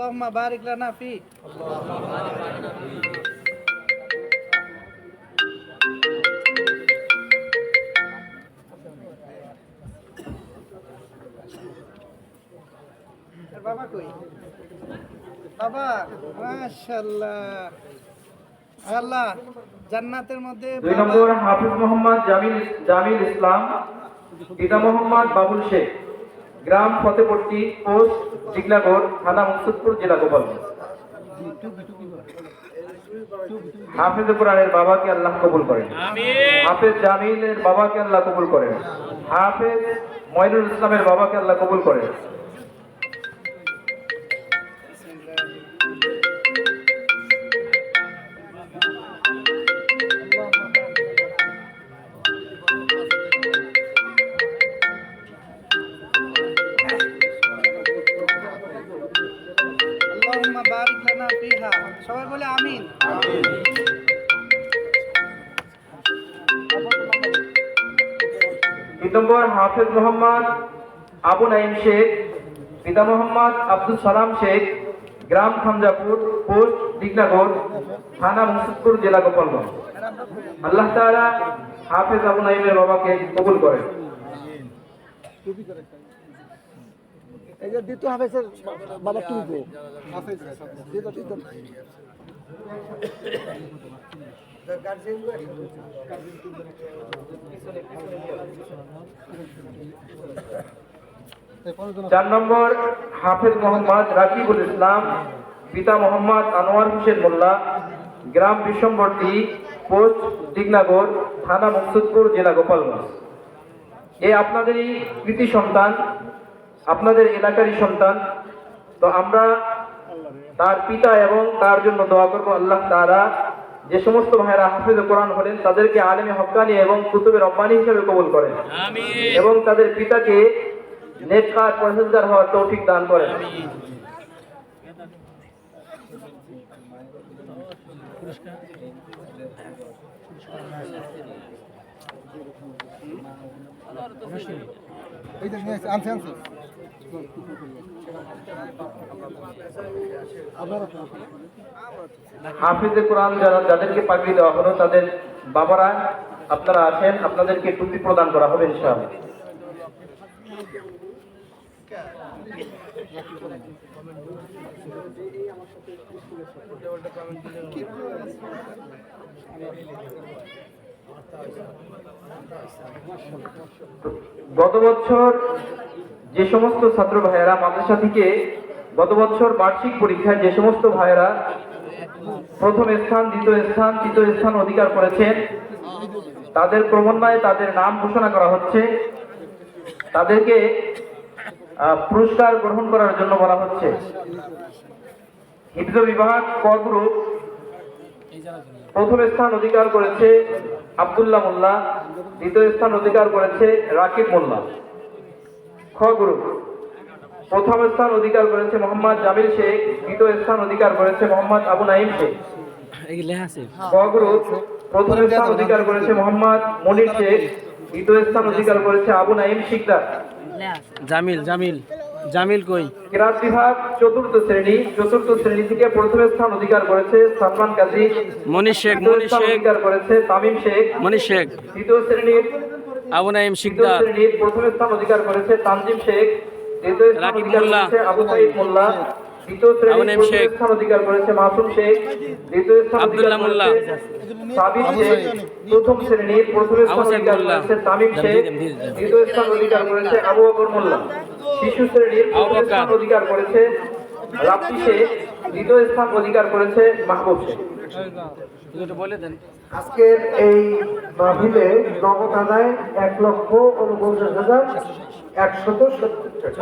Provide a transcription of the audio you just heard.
اللهم بارك لنا فيه এর বাবা কই বাবা মাশাআল্লাহ আল্লাহ জান্নাতের মধ্যে দুই বাবা- নম্বর হাফিজ মোহাম্মদ জামিল জামিল ইসলাম পিতা মোহাম্মদ বাবুল শেখ গ্রাম ফতেপট্টি পোস্ট জিগনাগর থানা মুকসুদপুর জেলা গোপালগঞ্জ। হাফেজ কোরআনের বাবাকে আল্লাহ কবুল করেন। হাফেজ জামিলের বাবাকে আল্লাহ কবুল করেন। হাফেজ ময়নুল ইসলামের বাবাকে আল্লাহ কবুল করেন। আল্লাহুম্মা বারিক লানা ফিহা সবাই বলে আমিন। নম্বর হাফেজ মোহাম্মদ আবু নাইম শেখ, পিতা মোহাম্মদ আব্দুল সালাম শেখ, গ্রাম খামজাপুর, পোস্ট দিগনাগর থানা মুসুদপুর, জেলা গোপালগঞ্জ। আল্লাহ তাআলা হাফেজ আবু নাইমের বাবাকে কবুল করেন। হাফেজের বাবা চার নম্বর হাফেজ মোহাম্মদ রাকিবুল ইসলাম, পিতা মোহাম্মদ আনোয়ার হোসেন মোল্লা, গ্রাম বিশ্বম্বর্তী পোস্ট দিগনাগর থানা মুকসুদপুর, জেলা গোপালগঞ্জ। এ আপনাদেরই কৃতি সন্তান। আপনাদের এলাকারই সন্তান। তো আমরা তার পিতা এবং তার জন্য দোয়া করব আল্লাহ তারা যে সমস্ত ভাইরা হাফিজ কোরআন হলেন তাদেরকে আলেমে হকানি এবং কুতুবের রব্বানি হিসেবে কবুল করেন। এবং তাদের পিতাকে নেককার পরহেজগার হওয়ার তৌফিক দান করেন। এই আসছে, আনছে আনছে। হাফিজে কোরআন যারা যাদেরকে পাগড়ি দেওয়া হলো, তাদের বাবারা আপনারা আছেন, আপনাদেরকে টুপি প্রদান করা হবে ইনশাআল্লাহ। গত বছর যে সমস্ত ছাত্র ভাইয়েরা মাদ্রাসা থেকে গত বছর বার্ষিক পরীক্ষায় যে সমস্ত ভাইয়েরা প্রথম স্থান, দ্বিতীয় স্থান, তৃতীয় স্থান অধিকার করেছেন, তাদের ক্রমান্বয়ে তাদের নাম ঘোষণা করা হচ্ছে। তাদেরকে পুরস্কার গ্রহণ করার জন্য বলা হচ্ছে। হিফজ বিভাগ ক প্রথম স্থান অধিকার করেছে আবদুল্লাহ মোল্লা, দ্বিতীয় স্থান অধিকার করেছে রাকিব মোল্লা। খ গ্রুপ প্রথম স্থান অধিকার করেছে মোহাম্মদ জামিল শেখ দ্বিতীয় স্থান অধিকার করেছে মোহাম্মদ আবু নাইম শেখ। ক গ্রুপ প্রথম স্থান অধিকার করেছে মোহাম্মদ মনির শেখ দ্বিতীয় স্থান অধিকার করেছে আবু নাইম শিকদার। জামিল জামিল জামিল কই? কিরাত বিভাগ চতুর্থ শ্রেণি চতুর্থ শ্রেণি থেকে প্রথম স্থান অধিকার করেছে সালমান কাজী। মনীষ শেখ স্থান শেখ। অধিকার করেছে তামিম শেখ। মনীষ শেখ। দ্বিতীয় শ্রেণির আবু নাইম শিকদার। শ্রেণির প্রথম স্থান অধিকার করেছে তানজিম শেখ। দ্বিতীয় স্থান রাকিব অধিকার। করেছে আবু সাইদ মোল্লা। দ্বিতীয় প্রথম শেখ। স্থান অধিকার করেছে মাসুম শেখ। দ্বিতীয় স্থান অধিকার আব্দুল্লাহ মোল্লা। সাবির শেখ। প্রথম শ্রেণির প্রথম স্থান অধিকার করেছে তামিম শেখ। দ্বিতীয় স্থান অধিকার করেছে আবু বকর মোল্লা। শিশু শ্রেণির প্রথম স্থান অধিকার করেছে রাপ্তি শেখ। দ্বিতীয় স্থান অধিকার করেছে মাহবুব শেখ। আজকের এই মাহিলে নগদ আদায় এক লক্ষ উনপঞ্চাশ হাজার একশত সত্তর টাকা।